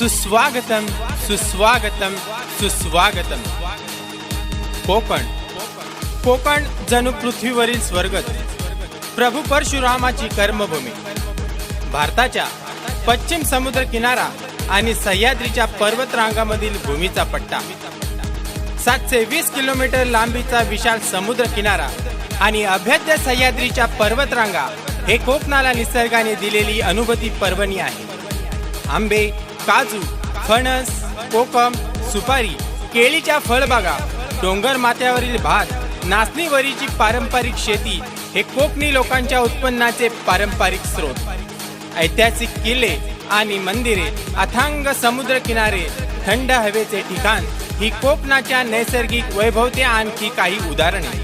सुस्वागतम सुस्वागतम सुस्वागतम. कोकण. कोकण जणू पृथ्वीवरील स्वर्गच प्रभू परशुरामाची कर्मभूमी. भारताच्या पश्चिम समुद्र किनारा आणि सह्याद्रीच्या पर्वतरांगामधील भूमीचा पट्टा. सातशे वीस किलोमीटर लांबीचा विशाल समुद्र किनारा आणि अभेद्य सह्याद्रीच्या पर्वतरांगा हे कोकणाला निसर्गाने दिलेली अनुभूती पर्वणी आहे. आंबे काजू फणस कोकम सुपारी केळीच्या फळबागा डोंगर माथ्यावरील भात नाचणीवरीची पारंपरिक शेती हे कोकणी लोकांच्या उत्पन्नाचे पारंपरिक स्रोत. ऐतिहासिक किल्ले आणि मंदिरे अथांग समुद्र किनारे थंड हवेचे ठिकाण ही कोकणाच्या नैसर्गिक वैभवते आणखी काही उदाहरणे.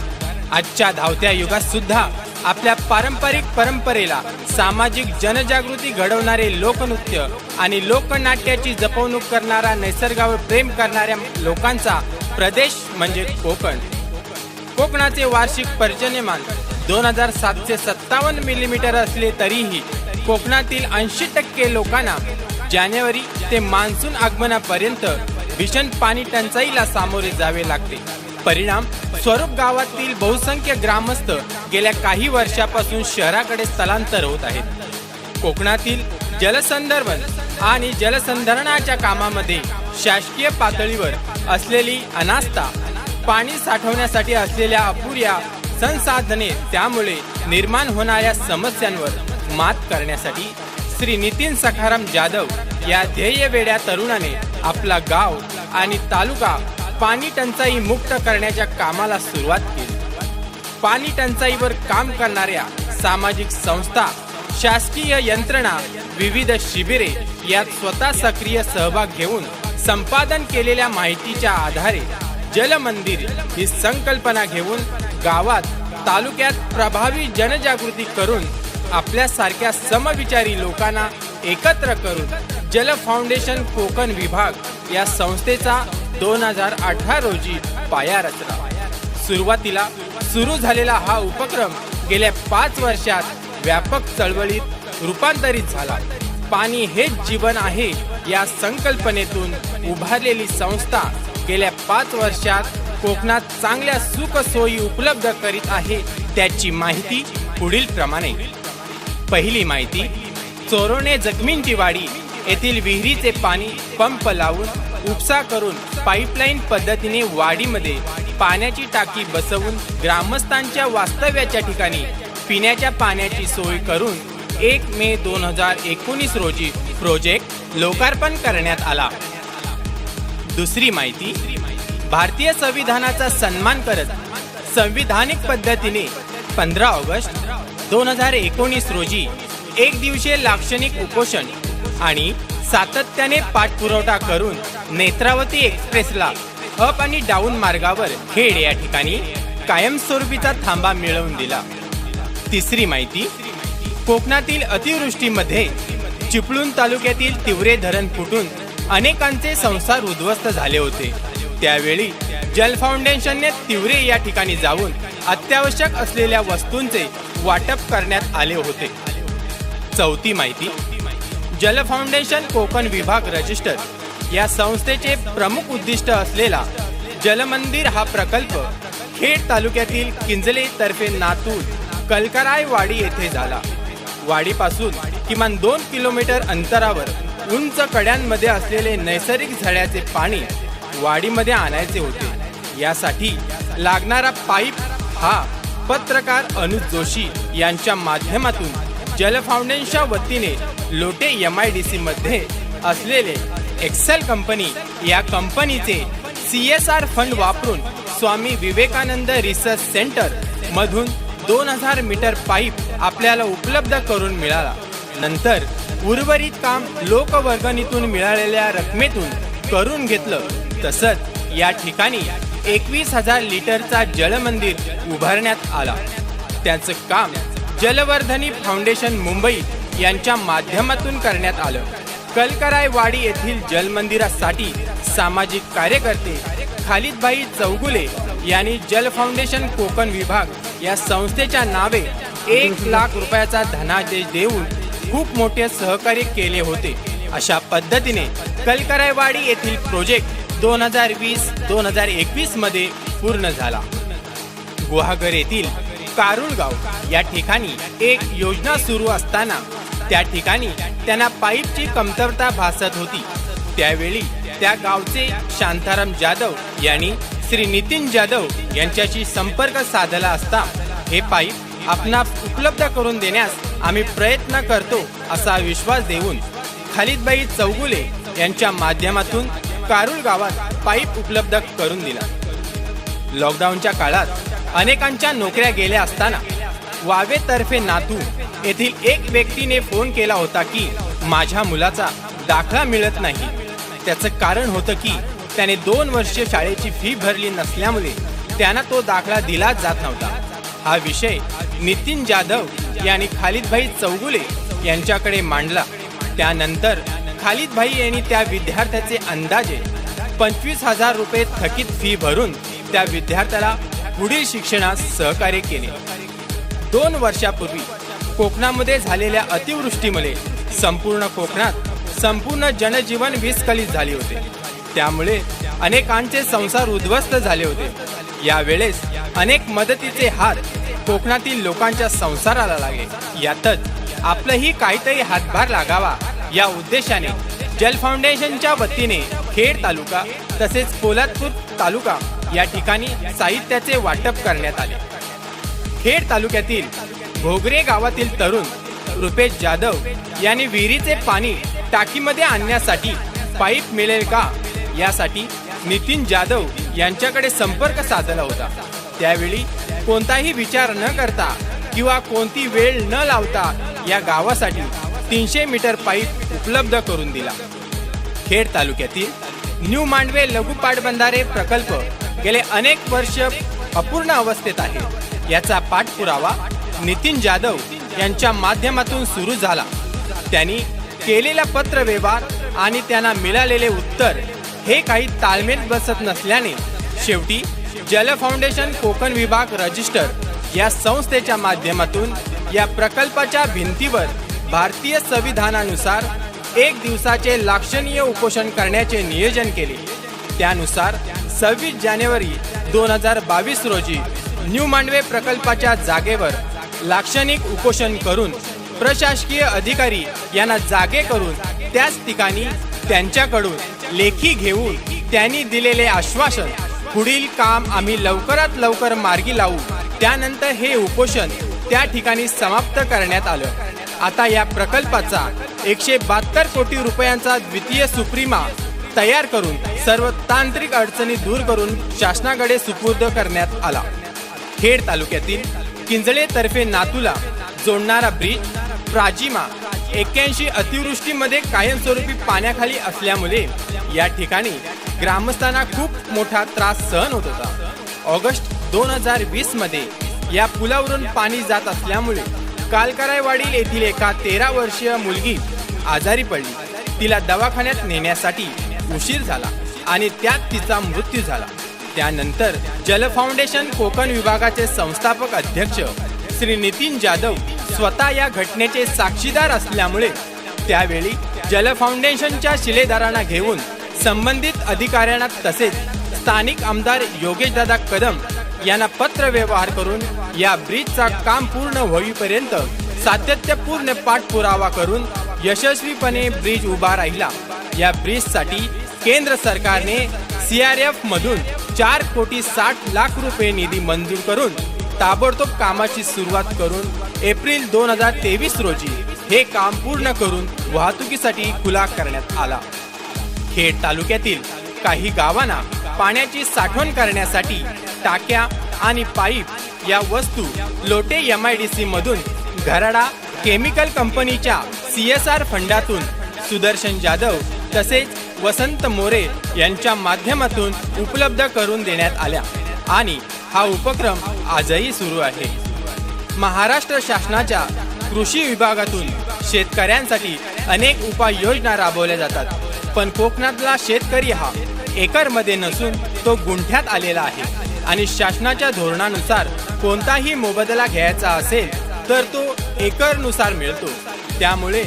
आजच्या धावत्या युगात सुद्धा आपल्या पारंपरिक परंपरेला सामाजिक जनजागृती घडवणारे लोकनृत्य आणि लोकनाट्याची जपवणूक करणारा निसर्गावर प्रेम करणाऱ्या लोकांचा प्रदेश म्हणजे कोकण. कोकणाचे वार्षिक पर्जन्यमान दोन हजार सातशे सत्तावन्न मिलीमीटर असले तरीही कोकणातील ऐंशी टक्के लोकांना जानेवारी ते मान्सून आगमनापर्यंत भीषण पाणी टंचाईला सामोरे जावे लागते. परिणाम स्वरूप गावातील बहुसंख्य ग्रामस्थ गेल्या काही वर्षापासून शहराकडे स्थलांतर होत आहेत. कोकणातील जलसंधारण आणि जलसंधारणाच्या कामामध्ये शासकीय पातळीवर असलेली अनास्था पाणी साठवण्यासाठी असलेल्या अपुऱ्या संसाधने त्यामुळे निर्माण होणाऱ्या समस्यांवर मात करण्यासाठी श्री नितीन सखाराम जाधव या ध्येय वेड्या तरुणाने आपला गाव आणि तालुका पाणी टंचाई मुक्त करण्याच्या कामाला सुरुवात केली. पाणी टंचाईवर काम करणाऱ्या सामाजिक संस्था शासकीय यंत्रणा विविध शिबिरे यात स्वतः सक्रिय सहभाग घेऊन संपादन केलेल्या माहितीच्या आधारे जलमंदिर ही संकल्पना घेऊन गावात तालुक्यात प्रभावी जनजागृती करून आपल्यासारख्या समविचारी लोकांना एकत्र करून जल फाउंडेशन कोकण विभाग या संस्थेचा दोन हजार अठरा रोजी पाया रचला. सुरुवातीला सुरू झालेला हा उपक्रम गेल्या पाच वर्षात व्यापक चळवळीत रूपांतरित झाला. पाणी हेच जीवन आहे या संकल्पनेतून उभारलेली संस्था गेल्या पाच वर्षात कोकणात चांगल्या सुख सोयी उपलब्ध करीत आहे त्याची माहिती पुढील प्रमाणे. पहिली माहिती चोरोणे जखमींची वाडी येथील विहिरीचे पाणी पंप लावून उपसा करून पाईपलाईन पद्धतीने वाडीमध्ये पाण्याची टाकी बसवून ग्रामस्थांच्या वास्तव्याच्या ठिकाणी पिण्याच्या पाण्याची सोय करून एक मे दोन हजार एकोणीस रोजी प्रोजेक्ट लोकार्पण करण्यात आला. दुसरी माहिती भारतीय संविधानाचा सन्मान करत संविधानिक पद्धतीने पंधरा ऑगस्ट दोन हजार एकोणीस रोजी एक दिवसीय लाक्षणिक उपोषण आणि सातत्याने पाठपुरवठा करून नेत्रावती एक्सप्रेसला अप आणि डाऊन मार्गावर खेड या ठिकाणी कायमस्वरूपीचा थांबा मिळवून दिला. तिसरी माहिती कोकणातील अतिवृष्टीमध्ये चिपळूण तालुक्यातील तिवरे धरण फुटून अनेकांचे संसार उद्ध्वस्त झाले होते. त्यावेळी जल फाउंडेशनने तिवरे या ठिकाणी जाऊन अत्यावश्यक असलेल्या वस्तूंचे वाटप करण्यात आले होते. चौथी माहिती जल फाउंडेशन कोकण विभाग रजिस्टर. या संस्थेचे प्रमुख उद्दिष्ट असलेला जलमंदिर हा प्रकल्प खेड तालुक्यातील किंजले तर्फे नातूर कलकराय वाडी येथे झाला. वाडीपासून किमान दोन किलोमीटर अंतरावर उंच कड्यांमध्ये असलेले नैसर्गिक झड्याचे पाणी वाडीमध्ये आणायचे होते. यासाठी लागणारा पाईप हा पत्रकार अनुज जोशी यांच्या माध्यमातून जल फाउंडेशनच्या वतीने Lote M I D C मध्ये असलेले एक्सेल कंपनी या कंपनीचे सी एस आर फंड वापरून स्वामी विवेकानंद रिसर्च सेंटर मधून दोन हजार मीटर पाईप आपल्याला उपलब्ध करून मिळाला. नंतर उर्वरित काम लोकवर्गणीतून मिळालेल्या रकमेतून करून घेतलं. तसंच या ठिकाणी एकवीस हजार लिटरचा जलमंदिर उभारण्यात आला. त्याचं काम जलवर्धनी फाउंडेशन मुंबई यांच्या माध्यमातून करण्यात आलं. कलकराय वाडी येथील जलमंदिरासाठी सामाजिक कार्यकर्ते खालिदभाई चौगुले यांनी जल फाउंडेशन कोकण विभाग या संस्थेच्या नावे एक लाख रुपयाचा धनादेश देऊन खूप मोठे सहकार्य केले होते. अशा पद्धतीने कलकरायवाडी येथील प्रोजेक्ट दोन हजार वीस दोन हजार एकवीसमध्ये पूर्ण झाला. गुहागर येथील कारुळगाव. या ठिकाणी एक योजना सुरू असताना त्या ठिकाणी त्यांना पाईपची कमतरता भासत होती. त्यावेळी त्या गावचे शांताराम जाधव यांनी श्री नितीन जाधव यांच्याशी संपर्क साधला असता हे पाईप आपणास उपलब्ध करून देण्यास आम्ही प्रयत्न करतो असा विश्वास देऊन खालिदबाई चौगुले यांच्या माध्यमातून कारुळ गावात पाईप उपलब्ध करून दिला. लॉकडाऊनच्या काळात अनेकांच्या नोकऱ्या गेल्या असताना वावेतर्फे नातू येथील एक व्यक्तीने फोन केला होता की माझ्या मुलाचा दाखला मिळत नाही. त्याचं कारण होतं की त्याने दोन वर्ष शाळेची फी भरली नसल्यामुळे त्यांना तो दाखला दिला जात नव्हता. हा विषय नितीन जाधव यांनी खालिदभाई चौगुले यांच्याकडे मांडला. त्यानंतर खालिदभाई यांनी त्या विद्यार्थ्याचे अंदाजे पंचवीस हजार रुपये थकीत फी भरून त्या विद्यार्थ्याला पुढील शिक्षणास सहकार्य केले. दोन वर्षापूर्वी कोकणामध्ये झालेल्या अतिवृष्टीमुळे संपूर्ण कोकणात संपूर्ण जनजीवन विस्कलित झाले होते. त्यामुळे अनेकांचे संसार उद्ध्वस्त झाले होते. यावेळेस अनेक मदतीचे हात कोकणातील लोकांच्या संसाराला लागले. यातच आपलंही काहीतरी हातभार लागावा या उद्देशाने जल फाउंडेशनच्या वतीने खेड तालुका तसेच पोलादपूर तालुका या ठिकाणी साहित्याचे वाटप करण्यात आले. खेड तालुक्यातील भोगरे गावातील तरुण रुपेश जाधव यांनी विहिरीचे पाणी टाकीमध्ये आणण्यासाठी पाईप मिळेल का? यासाठी नितीन जाधव यांच्याकडे संपर्क साधला होता. त्यावेळी कोणताही विचार न करता किंवा कोणती वेळ न लावता या गावासाठी तीनशे मीटर पाईप उपलब्ध करून दिला. खेड तालुक्यातील न्यू मांडवे लघु पाटबंधारे प्रकल्प गेले अनेक वर्ष अपूर्ण अवस्थेत आहे. याचा पाठपुरावा नितीन जाधव यांच्या माध्यमातून सुरू झाला. त्यांनी केलेला पत्र व्यवहार आणि त्यांना मिळालेले उत्तर हे काही ताळमेळ बसत नसल्याने शेवटी जल फाउंडेशन कोकण विभाग रजिस्टर या संस्थेच्या माध्यमातून या प्रकल्पाच्या भिंतीवर भारतीय संविधानानुसार एक दिवसाचे लाक्षणीय उपोषण करण्याचे नियोजन केले. त्यानुसार सव्वीस जानेवारी दोन हजार बावीस रोजी न्यू मांडवे प्रकल्पाच्या जागेवर लाक्षणिक उपोषण करून प्रशासकीय अधिकारी यांना जागे करून त्याच ठिकाणी त्यांच्याकडून लेखी घेऊन त्यांनी दिलेले आश्वासन पुढील काम आम्ही लवकरात लवकर मार्गी लावू. त्यानंतर हे उपोषण त्या ठिकाणी समाप्त करण्यात आलं. आता या प्रकल्पाचा एकशे बहात्तर कोटी रुपयांचा द्वितीय सुप्रीमा तयार करून सर्व तांत्रिक अडचणी दूर करून शासनाकडे सुपूर्द करण्यात आला. खेड तालुक्यातील किंजळे तर्फे नातूला जोडणारा ब्रिज प्राजिमा एक्क्याऐंशी अतिवृष्टीमध्ये कायमस्वरूपी पाण्याखाली असल्यामुळे या ठिकाणी ग्रामस्थांना खूप मोठा त्रास सहन होत होता. ऑगस्ट दोन हजार वीसमध्ये या पुलावरून पाणी जात असल्यामुळे कालकरायवाडी येथील एका तेरा वर्षीय मुलगी आजारी पडली. तिला दवाखान्यात नेण्यासाठी उशीर झाला आणि त्यात तिचा मृत्यू झाला. त्यानंतर जल फाउंडेशन कोकण विभागाचे संस्थापक अध्यक्ष श्री नितीन जाधव स्वतः या घटनेचे साक्षीदार असल्यामुळे त्यावेळी जल फाउंडेशनच्या शिलेदारांना घेऊन संबंधित अधिकाऱ्यांना तसेच स्थानिक आमदार योगेशदादा कदम यांना पत्र व्यवहार करून या ब्रिजचा काम पूर्ण होईपर्यंत सातत्यपूर्ण पाठपुरावा करून यशस्वीपणे ब्रिज उभा राहिला. या ब्रिजसाठी केंद्र सरकारने सीआरएफ मधून चार कोटी साठ लाख रुपये निधी मंजूर करून ताबडतोब कामाची सुरुवात करून एप्रिल दोन हजार तेवीस रोजी हे काम पूर्ण करून वाहतुकीसाठी खुला करण्यात आला. खेड तालुक्यातील काही गावांना पाण्याची साठवण करण्यासाठी टाक्या आणि पाईप या वस्तू Lote M I D C मधून घराडा केमिकल कंपनीच्या सी एस आर फंडातून सुदर्शन जाधव तसेच वसंत मोरे यांच्या माध्यमातून उपलब्ध करून देण्यात आल्या. आणि हा उपक्रम आजही सुरू आहे. महाराष्ट्र शासनाच्या कृषी विभागातून शेतकऱ्यांसाठी अनेक उपाययोजना राबवल्या जातात. पण कोकणातला शेतकरी हा एकरमध्ये नसून तो गुंठ्यात आलेला आहे. आणि शासनाच्या धोरणानुसार कोणताही मोबदला घ्यायचा असेल तर तो एकरनुसार मिळतो. त्यामुळे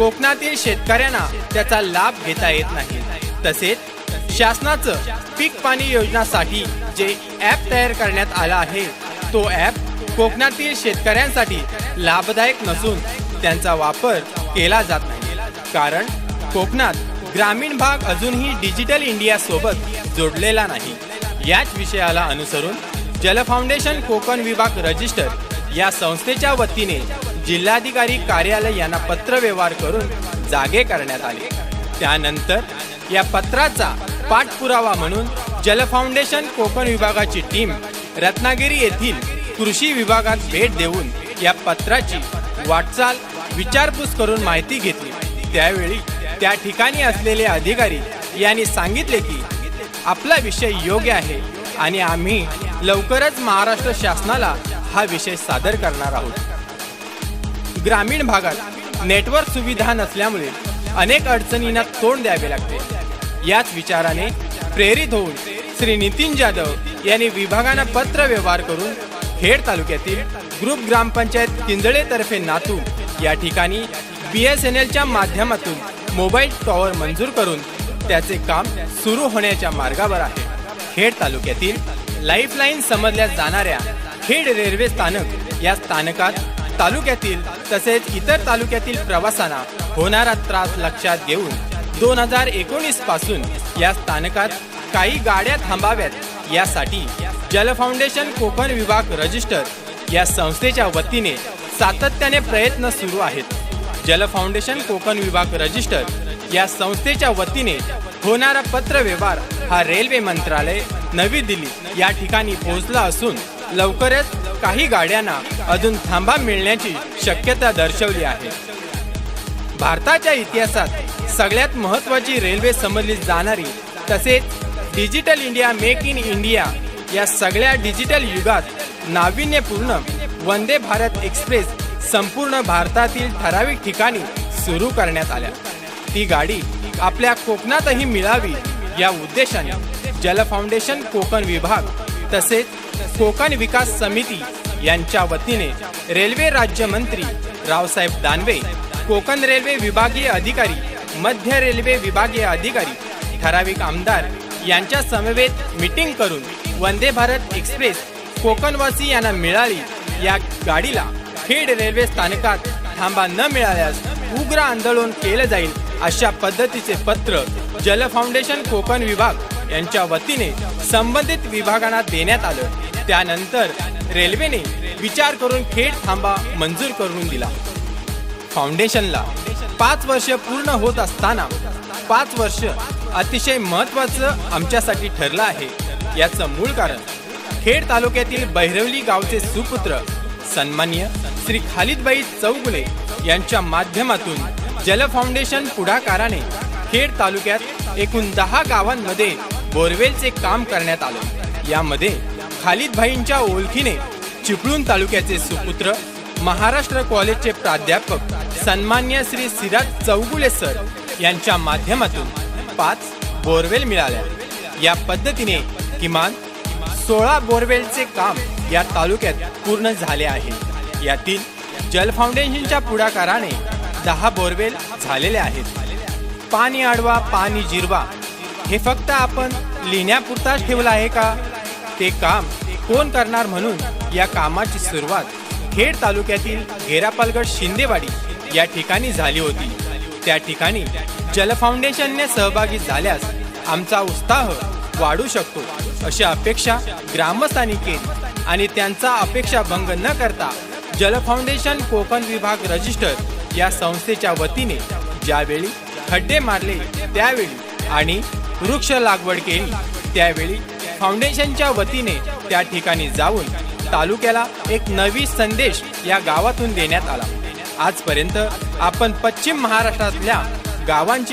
कोकणातील शेतकऱ्यांना त्याचा लाभ घेता येत नाही. तसेच शासनाचं पीक पाणी योजनासाठी जे ॲप तयार करण्यात आला आहे तो ॲप कोकणातील शेतकऱ्यांसाठी लाभदायक नसून त्यांचा वापर केला जात नाही. कारण कोकणात ग्रामीण भाग अजूनही डिजिटल इंडिया सोबत जोडलेला नाही. याच विषयाला अनुसरून जल फाउंडेशन कोकण विभाग रजिस्टर या संस्थेच्या वतीने जिल्हाधिकारी कार्यालय यांना पत्रव्यवहार करून जागे करण्यात आले. त्यानंतर या पत्राचा पाठपुरावा म्हणून जल फाउंडेशन कोकण विभागाची टीम रत्नागिरी येथील कृषी विभागात भेट देऊन या पत्राची वाटचाल विचारपूस करून माहिती घेतली. त्यावेळी त्या ठिकाणी असलेले अधिकारी यांनी सांगितले की आपला विषय योग्य आहे आणि आम्ही लवकरच महाराष्ट्र शासनाला हा विषय सादर करणार आहोत. ग्रामीण भागात नेटवर्क सुविधा नसल्यामुळे अनेक अडचणींना तोंड द्यावे लागते. याच विचाराने प्रेरित होऊन श्री नितीन जाधव यांनी विभागांना पत्र व्यवहार करून खेड तालुक्यातील ग्रुप ग्रामपंचायत किंजळेतर्फे नातू या ठिकाणी बी एस एन एलच्या माध्यमातून मोबाईल टॉवर मंजूर करून त्याचे काम सुरू होण्याच्या मार्गावर आहे. खेड तालुक्यातील लाईफलाईन समजल्या जाणाऱ्या खेड रेल्वे स्थानक या स्थानकात तालुक्यातील तसेच इतर तालुक्यातील प्रवाशांना होणारा त्रास लक्षात घेऊन दोन हजार एकोणीसपासून या स्थानकात काही गाड्या थांबाव्यात. यासाठी जल फाउंडेशन कोकण विभाग रजिस्टर या संस्थेच्या वतीने सातत्याने प्रयत्न सुरू आहेत. जल फाउंडेशन कोकण विभाग रजिस्टर या संस्थेच्या वतीने होणारा पत्र व्यवहार हा रेल्वे मंत्रालय नवी दिल्ली या ठिकाणी पोहोचला असून लवकरच काही गाड्यांना अजून थांबा मिळण्याची शक्यता दर्शवली आहे. भारताच्या इतिहासात सगळ्यात महत्त्वाची रेल्वे समजली जाणारी तसेच digital India make in India या सगळ्या डिजिटल युगात नाविन्यपूर्ण वंदे भारत एक्सप्रेस संपूर्ण भारतातील ठराविक ठिकाणी सुरू करण्यात आल्या. ती गाडी आपल्या कोकणातही मिळावी या उद्देशाने जल फाउंडेशन कोकण विभाग तसेच कोकण विकास समिती यांच्या वतीने रेल्वे राज्यमंत्री रावसाहेब दानवे कोकण रेल्वे विभागीय अधिकारी मध्य रेल्वे विभागीय अधिकारी ठराविक आमदार यांच्या समवेत मीटिंग करून वंदे भारत एक्सप्रेस कोकणवासी यांना मिळाली. या गाडीला खेड रेल्वे स्थानकात थांबा न मिळाल्यास उग्र आंदोलन केलं जाईल अशा पद्धतीचे पत्र जल फाउंडेशन कोकण विभाग यांच्या वतीने संबंधित विभागांना देण्यात आलं. त्यानंतर रेल्वेने विचार करून खेड थांबा मंजूर करून दिला. फाउंडेशनला पाच वर्ष पूर्ण होत असताना पाच वर्ष अतिशय महत्त्वाचं आमच्यासाठी ठरलं आहे. याचं मूळ कारण खेड तालुक्यातील बहिरवली गावचे सुपुत्र सन्मान्य श्री खालिदबाई चौगुले यांच्या माध्यमातून जल फाउंडेशन पुढाकाराने खेड तालुक्यात एकूण दहा गावांमध्ये बोरवेलचे काम करण्यात आले. यामध्ये खालिदभाईंच्या ओळखीने चिपळूण तालुक्याचे सुपुत्र महाराष्ट्र कॉलेजचे प्राध्यापक सन्मान्य श्री सिराज चौगुले सर यांच्या माध्यमातून पाच बोरवेल मिळाल्या. या पद्धतीने किमान सोळा बोरवेलचे काम या तालुक्यात पूर्ण झाले आहे. यातील जल फाउंडेशनच्या पुढाकाराने दहा बोरवेल झालेले आहेत. पाणी आडवा पाणी जिरवा हे फक्त आपण लिहिण्यापुरताच ठेवलं आहे का? ते काम कोण करणार म्हणून या कामाची सुरुवात खेड तालुक्यातील घेरापालगड शिंदेवाडी या ठिकाणी झाली होती. त्या ठिकाणी जल फाउंडेशनने सहभागी झाल्यास आमचा उत्साह वाढू शकतो अशी अपेक्षा ग्रामस्थांनी केली आणि त्यांचा अपेक्षा भंग न करता जल फाउंडेशन कोकण विभाग रजिस्टर या संस्थेच्या वतीने ज्यावेळी खड्डे मारले त्यावेळी आणि वृक्ष लागवड केली त्यावेळी फाउंडेशनच्या वतीने त्या ठिकाणी जाऊन तालुक्याला एक नवी संदेश या गावातून देण्यात आला. आजपर्यंत आपण पश्चिम महाराष्ट्रातल्या गावांची